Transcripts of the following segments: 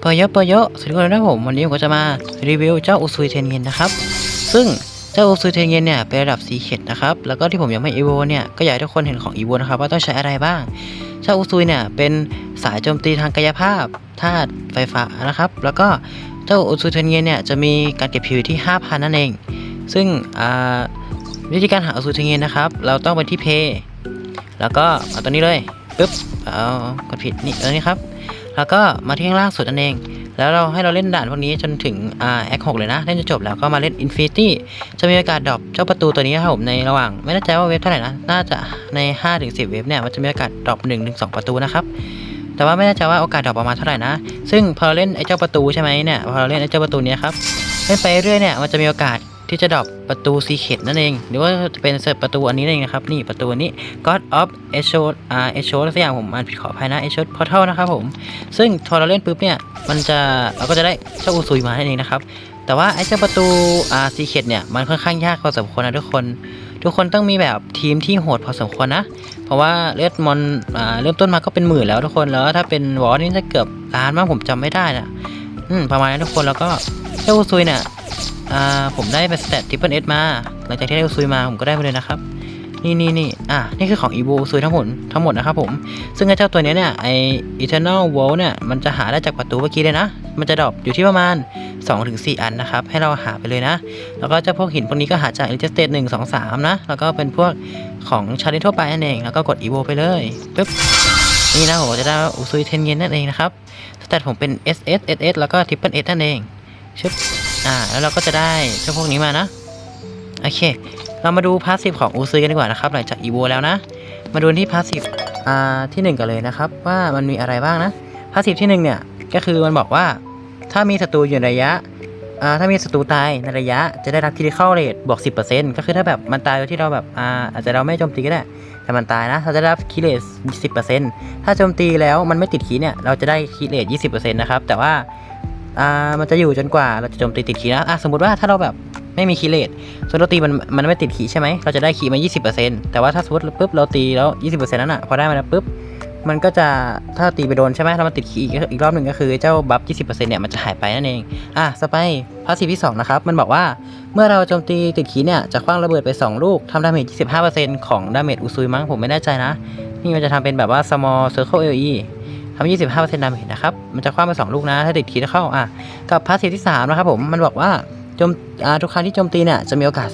เปอร์โยเปอร์โยสวัสดีทุกคนนะครับผมวันนี้ผมก็จะมารีวิวเจ้าอุซุยเทนเงินนะครับ ซึ่งเจ้าอุซุยเทนเงินเนี่ยเป็นระดับสีเข็ดนะครับ แล้วก็ที่ผมยังไม่อีโวเนี่ยก็อยากให้ทุกคนเห็นของอีโวนะครับว่าต้องใช้อะไรบ้าง เจ้าอุซุยเนี่ยเป็นสายโจมตีทางกายภาพธาตุไฟฟ้านะครับ แล้วก็เจ้าอุซุยเทนเงินเนี่ยจะมีการเก็บผิวที่ 5,000 นั่นเอง ซึ่งวิธีการหาอุซุยเทนเงินนะครับ เราต้องไปที่เพย์แล้วก็เอาตัวนี้เลย ปึ๊บเอากดผิดนี่ตัวนี้ครับ แล้วก็มาที่ข้างล่างสุดนั่นเอง แล้วเราให้เราเล่นด่านพวกนี้จนถึงอ่าแอคหกเลยนะ เล่นจนจบแล้วก็มาเล่นอินฟินิตี้จะมีโอกาสดรอปเจ้าประตูตัวนี้ครับผมในระหว่าง ไม่แน่ใจว่าเว็บเท่าไหร่นะ น่าจะใน 5-10 เว็บเนี่ยมันจะมีโอกาสดรอป1-2 ประตูนะครับแต่ว่าไม่แน่ใจว่าโอกาสดรอปประมาณเท่าไหร่นะ ซึ่งพอเราเล่นไอ้เจ้าประตูใช่ไหมเนี่ย พอเราเล่นไอ้เจ้าประตูนี้ครับ เล่นไปเรื่อยเนี่ย มันจะมีโอกาส ที่จะดรอปประตูซีเคดนั่นเอง หรือว่าจะเป็นเสิร์ฟประตูอันนี้นั่นเองนะครับ นี่ประตูนี้ God of e s h o อ่า e s h o สักอย่างผมอ่านผิดขออภัยนะ e s h o Portal นะครับผม ซึ่งพอเราเล่นปุ๊บเนี่ย มันจะเราก็จะได้เจ้าอุซุยมานั่นเองนะครับ แต่ว่าไอ้เจ้าประตูอ่าซีเคดเนี่ยมันค่อนข้างยากพอสมควรนะทุกคนทุกคนต้องมีแบบทีมที่โหดพอสมควรนะ เพราะว่าเลือดมอนอ่าเริ่มต้นมาก็เป็นหมื่นแล้วทุกคน แล้วถ้าเป็นวอร์นี่จะเกือบล้านมากผมจำไม่ได้นะอืมประมาณนั้นทุกคนแล้วก็เจ้าอุซุยเนี่ย อ่าผมได้เป็นสเตตทิปเปิลเอสมา หลังจากที่ได้อุซุยมาผมก็ได้มาเลยนะครับ นี่นี่นี่อะนี่คือของอีโวอุซุยทั้งหมดทั้งหมดนะครับผม ซึ่งไอ้เจ้าตัวเนี้ยเนี่ยไอ Eternal Wall เนี่ยมันจะหาได้จากประตูเมื่อกี้เลยนะ มันจะดรอปอยู่ที่ประมาณ 2-4 อันนะครับ ให้เราหาไปเลยนะ แล้วก็เจ้าพวกหินพวกนี้ก็หาจาก Elite State 1 2 3นะ แล้วก็เป็นพวกของชาเลนทั่วไปนั่นเอง แล้วก็กดอีโวไปเลยปึ๊บนี่นะผมจะได้อุซุยเทนเยนนั่นเองนะครับสเตตผมเป็น SS SS แล้วก็ Triple S นั่นเองชึบ อ่า แล้วเราก็จะได้เจ้าพวกนี้มานะ โอเค เรามาดูพาสซีฟของอูซือกันดีกว่านะครับ หลังจากอีโวแล้วนะ มาดูที่พาสซีฟอ่าที่หนึ่งกันเลยนะครับ ว่ามันมีอะไรบ้างนะพาสซีฟที่หนึ่งเนี่ยก็คือมันบอกว่า ถ้ามีศัตรูอยู่ในระยะอ่าถ้ามีศัตรูตายในระยะจะได้รับคิริเข้าเรทบวก 10%ก็คือถ้าแบบมันตายโดยที่เราแบบอ่าอาจจะเราไม่โจมตีก็ได้แต่มันตายนะเราจะได้รับคิเรท10%ถ้าโจมตีแล้วมันไม่ติดคีเนี่ยเราจะได้คิเรท20%นะครับแต่ว่า อ่ามันจะอยู่จนกว่าเราจะโจมตีติดขีนะอะสมมติว่าถ้าเราแบบไม่มีคีเลตส่วนเราตีมันมันไม่ติดขีใช่ไหมเราจะได้ขีมา 20%แต่ว่าถ้าสมมติปุ๊บเราตีแล้ว 20%นั้นอะพอได้มาแล้วปุ๊บมันก็จะถ้าตีไปโดนใช่ไหมแล้วมันติดขีอีกอีกรอบหนึ่งก็คือเจ้าบัฟ 20%เนี่ยมันจะหายไปนั่นเอง อะสไปพาสซีฟที่ 2 นะครับ มันบอกว่าเมื่อเราโจมตีติดขีเนี่ยจะคว้างระเบิดไป 2 ลูกทำดาเมจ 25%ของดาเมจอุซุยมั้งผมไม่แน่ใจนะ นี่มันจะทำเป็นแบบว่า small circle AOE ทำ25%ดาเมจนะครับ มันจะคว้างไป2ลูกนะ ถ้าติดทีเข้าอะกับพาสซีที่3นะครับผม มันบอกว่าโจมอ่าทุกครั้งที่โจมตีเนี่ยจะมีโอกาส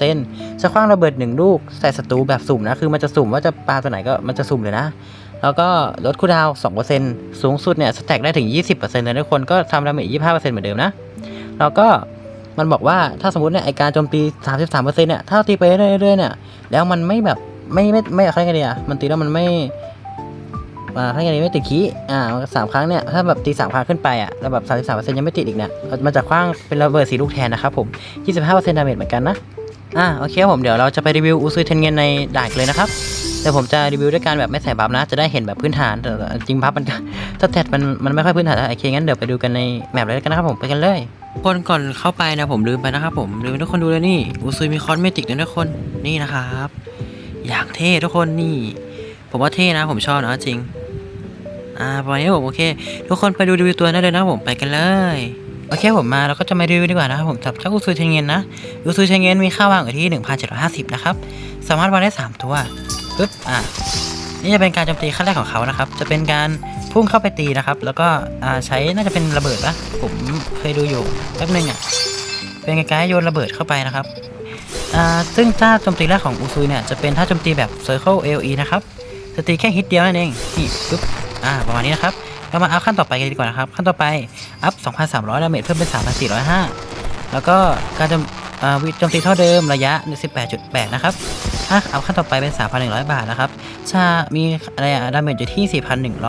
33%จะคว้างระเบิด 1 ลูกใส่ศัตรูแบบสุ่มนะ คือมันจะสุ่มว่าจะปาตัวไหนก็มันจะสุ่มเลยนะ แล้วก็ลดคูดาวน์2%สูงสุดเนี่ยสแต็กได้ถึง 20%เลยทุกคนก็ทำดาเมจ25%เหมือนเดิมนะ แล้วก็มันบอกว่าถ้าสมมติเนี่ยไอการโจมตี 33%เนี่ยถ้าตีไปเรื่อยๆเนี่ยแล้วมันไม่แบบไม่ไม่ไม่อะไรกันดีอะมันตีแล้วมันไม่ อ่าถ้าอย่างนี้ไม่ติดขี้อ่าสามครั้งเนี่ยถ้าแบบตีสามครั้งขึ้นไปอะแล้วแบบสามสิบสามเปอร์เซ็นต์ยังไม่ติดอีกเนี่ยมันจะคว้างเป็นระเบิดสีลูกแทนนะครับผมยี่สิบห้าเปอร์เซ็นต์ดาเมจเหมือนกันนะอ่าโอเคครับผมเดี๋ยวเราจะไปรีวิวอูซุยเทนเงินในด่านกันเลยนะครับแต่ผมจะรีวิวด้วยการแบบไม่ใส่บัฟนะ จะได้เห็นแบบพื้นฐานแต่จริงบัฟมันสเตตมันมันไม่ค่อยพื้นฐานโอเคงั้นเดี๋ยวไปดูกันในแมปเลยกันนะครับผมไปกันเลยคนก่อนเข้าไปนะผมลืมไปนะครับผมลืมทุกคนดูเลยนี่อูซุยมีคอสเมติกนะทุกคนนี่นะครับ อย่างเท่ทุกคนนี่ ผมว่าเท่นะผมชอบนะจริง อ่าประมาณนี้ผมโอเค ทุกคนไปดูรีวิวตัวได้เลยนะผมไปกันเลยโอเคผมมาเราก็จะมารีวิวดีกว่านะครับผมสำหรับเจ้าอุซุยเชงเงินนะอุซุยเชงเงินมีค่าวางอยู่ที่ 1,750 นะครับ สามารถวางได้ 3 ตัวปึ๊บอ่านี่จะเป็นการโจมตีขั้นแรกของเขานะครับ จะเป็นการพุ่งเข้าไปตีนะครับ แล้วก็อ่าใช้น่าจะเป็นระเบิดปะผมเคยดูอยู่แป๊บนึงอะเป็นการโยนระเบิดเข้าไปนะครับอ่าซึ่งท่าโจมตีแรกของอุซุยเนี่ยจะเป็นท่าโจมตีแบบ Circle AOE นะครับจะตีแค่ฮิตเดียวนั่นเองนี่ปึ๊บ อ่าประมาณนี้นะครับเรามาอัพขั้นต่อไปกันดีกว่านะครับ ขั้นต่อไปอัพ 2,300 ดาเมจเพิ่มเป็น 3,405 แล้วก็การจำอ่าวิจมตีเท่าเดิมระยะ 18.8 นะครับถ้าอัพขั้นต่อไปเป็น 3,100 บาทนะครับชามีอะไรอะดาเมจอยู่ที่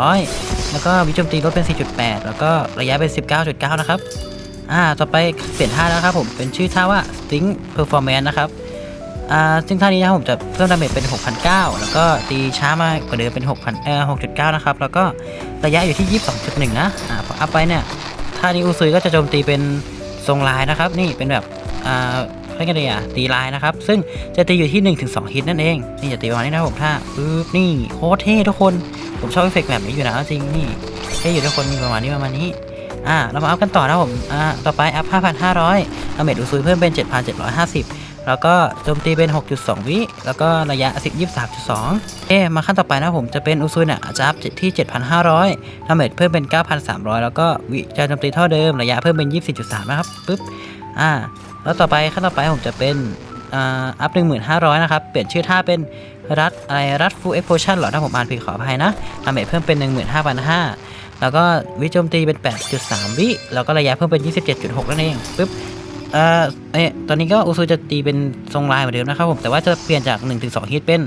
4,100 แล้วก็วิจมตีลดเป็น 4.8 แล้วก็ระยะเป็น 19.9 นะครับอ่าต่อไปเปลี่ยนท่าแล้วครับผมเป็นชื่อท่าว่า Sting Performance นะครับ อ่าซึ่งท่านี้นะครับผมจะเพิ่มดาเมจเป็น 6,900 แล้วก็ตีช้ามากกว่าเดิมเป็น 6,000เอ่อ6.9 นะครับ แล้วก็ระยะอยู่ที่ 22.1 นะอ่าพออัพไปเนี่ยท่านี้อุซุยก็จะโจมตีเป็นทรงลายนะครับ นี่เป็นแบบอ่าเรียกกันดีอะตีลายนะครับ ซึ่งจะตีอยู่ที่ 1-2 ฮิตนั่นเอง นี่จะตีประมาณนี้นะครับผมท่าปึ๊บนี่โคตรเท่ทุกคนผมชอบเอฟเฟกต์แบบนี้อยู่นะจริงนี่เท่อยู่ทุกคนมีประมาณนี้ประมาณนี้อ่าเรามาอัพกันต่อนะผมอ่าต่อไปอัพ 5,500ดาเมจอุซุยเพิ่มเป็น 7,750 แล้วก็โจมตีเป็น 6.2 วิ แล้วก็ระยะ 10 23.2 เอ๊มาขั้นต่อไปนะผมจะเป็นอุซุยเนี่ยจะอัพที่ 7,500ดาเมจเพิ่มเป็น 9,300 แล้วก็วิจะโจมตีเท่าเดิม ระยะเพิ่มเป็น 24.3 นะครับปึ๊บ อ่า แล้วต่อไปขั้นต่อไปผมจะเป็นอ่าอัพ1,500นะครับ เปลี่ยนชื่อท่าเป็นรัดอะไรรัดฟูเอ็กโพชั่นหรอถ้าผมอ่านผิดขออภัยนะดาเมจเพิ่มเป็น15,500แล้วก็วิโจมตีเป็น 8.3 วิ แล้วก็ระยะเพิ่มเป็น 27.6 นั่นเองปึ๊บ เอ่อเอ๊ะตอนนี้ก็อุซุจะตีเป็นทรงลายเหมือนเดิมนะครับผม แต่ว่าจะเปลี่ยนจาก 1-2 ฮิตเป็น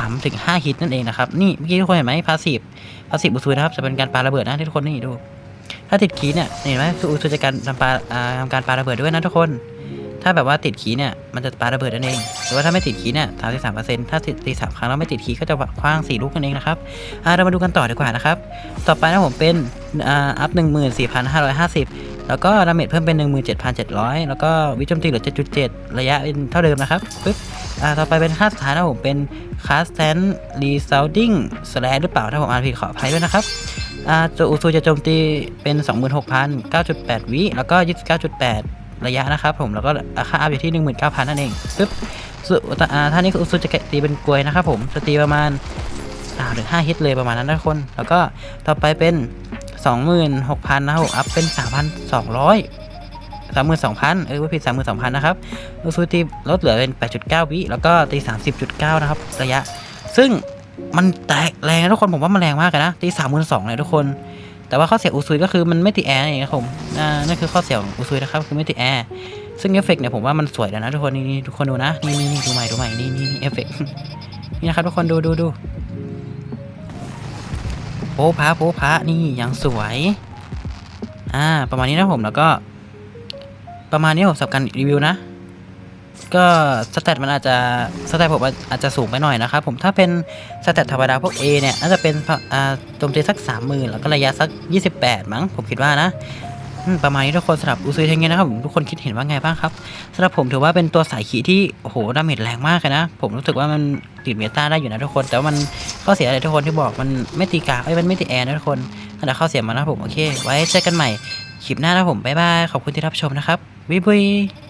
3-5 ฮิตนั่นเองนะครับ นี่เมื่อกี้ทุกคนเห็นไหมพาสีฟพาสีฟอุซุนะครับ จะเป็นการปาระเบิดนะทุกคนนี่ดู ถ้าติดขีเนี่ย เห็นไหมอุซุจะการทำปาอ่าทำการปาระเบิดด้วยนะทุกคน ถ้าแบบว่าติดขีเนี่ย มันจะปาระเบิดนั่นเอง หรือว่าถ้าไม่ติดขีเนี่ยสามสิบสามเปอร์เซ็นต์ถ้าติดตีสามครั้งแล้วไม่ติดขีก็จะคว้างสี่ลูกนั่นเองนะครับอ่าเรามาดูกันต่อดีกว่านะครับ ต่อไปนะผมเป็นอ่าอัพหนึ่งหมื่นสี่พันห้าร้อยห้าสิบ แล้วก็ดาเมจเพิ่มเป็น 17,700 แล้วก็วิจมตีเหลือ 7.7 ระยะเป็นเท่าเดิมนะครับปึ๊บอ่าต่อไปเป็นค่าสุดท้ายนะผมเป็นคาสแตนรีซาวดิ้งสแลหรือเปล่าถ้าผมอ่านผิดขออภัยด้วยนะครับอ่าตัวอุซูจะโจมตีเป็น 26,000 9.8 วิแล้วก็ 29.8 ระยะนะครับผมแล้วก็ค่าอัพอยู่ที่ 19,000 นั่นเองปึ๊บส่วนอ่าท่านี้คืออุซูจะตีเป็นกลวยนะครับผมจะตีประมาณ3ถึง5ฮิตเลยประมาณนั้นนะทุกคน แล้วก็ต่อไปเป็น สองหมื่นหกพันนะครับผมอัพเป็นสามพันสองร้อยสามหมื่นสองพันเออว่าผิดสามหมื่นสองพันนะครับลูกซูตีลดเหลือเป็นแปดจุดเก้าวิแล้วก็ตีสามสิบจุดเก้านะครับ ระยะ ซึ่งมันแตกแรงนะทุกคนผมว่ามันแรงมากนะตีสามหมื่นสองเลยทุกคน แต่ว่าข้อเสียอุซุยก็คือมันไม่ติแอร์นั่นเองครับผมอ่านั่นคือข้อเสียของอุซุยนะครับคือไม่ติแอร์ซึ่งเอฟเฟกต์เนี่ยผมว่ามันสวยแล้วนะทุกคนนี่ทุกคนดูนะนี่นี่นี่ดูใหม่ดูใหม่นี่นี่นี่เอฟเฟกต์นี่นะครับทุกคนดูดูดู โป๊พระโป๊พระนี่ยังสวย อ่า ประมาณนี้นะผมแล้วก็ ประมาณนี้ผมสับการรีวิวนะ ก็สแตทมันอาจจะสแตทผมอาจจะสูงไปหน่อยนะครับผมถ้าเป็นสแตทธรรมดาพวก A เนี่ยน่าจะเป็นอ่าโจมตีสัก30,000แล้วก็ระยะสัก 28 มั้งผมคิดว่านะประมาณนี้ทุกคนสำหรับอุซุยเทงเงนะครับผมทุกคนคิดเห็นว่าไงบ้างครับสำหรับผมถือว่าเป็นตัวสายขีที่โอ้โหดาเมจแรงมากเลยนะ ผมรู้สึกว่ามันติดเมตาได้อยู่นะทุกคน แต่ว่ามัน ข้อเสียอะไรทุกคนที่บอกมันไม่ตีกาไอ้ยมันไม่ตีแอร์นะทุกคนนั่นแหละข้อเสียมันนะผมโอเค ไว้เจอกันใหม่คลิปหน้านะผมบ๊ายบายขอบคุณที่รับชมนะครับบ๊ายบาย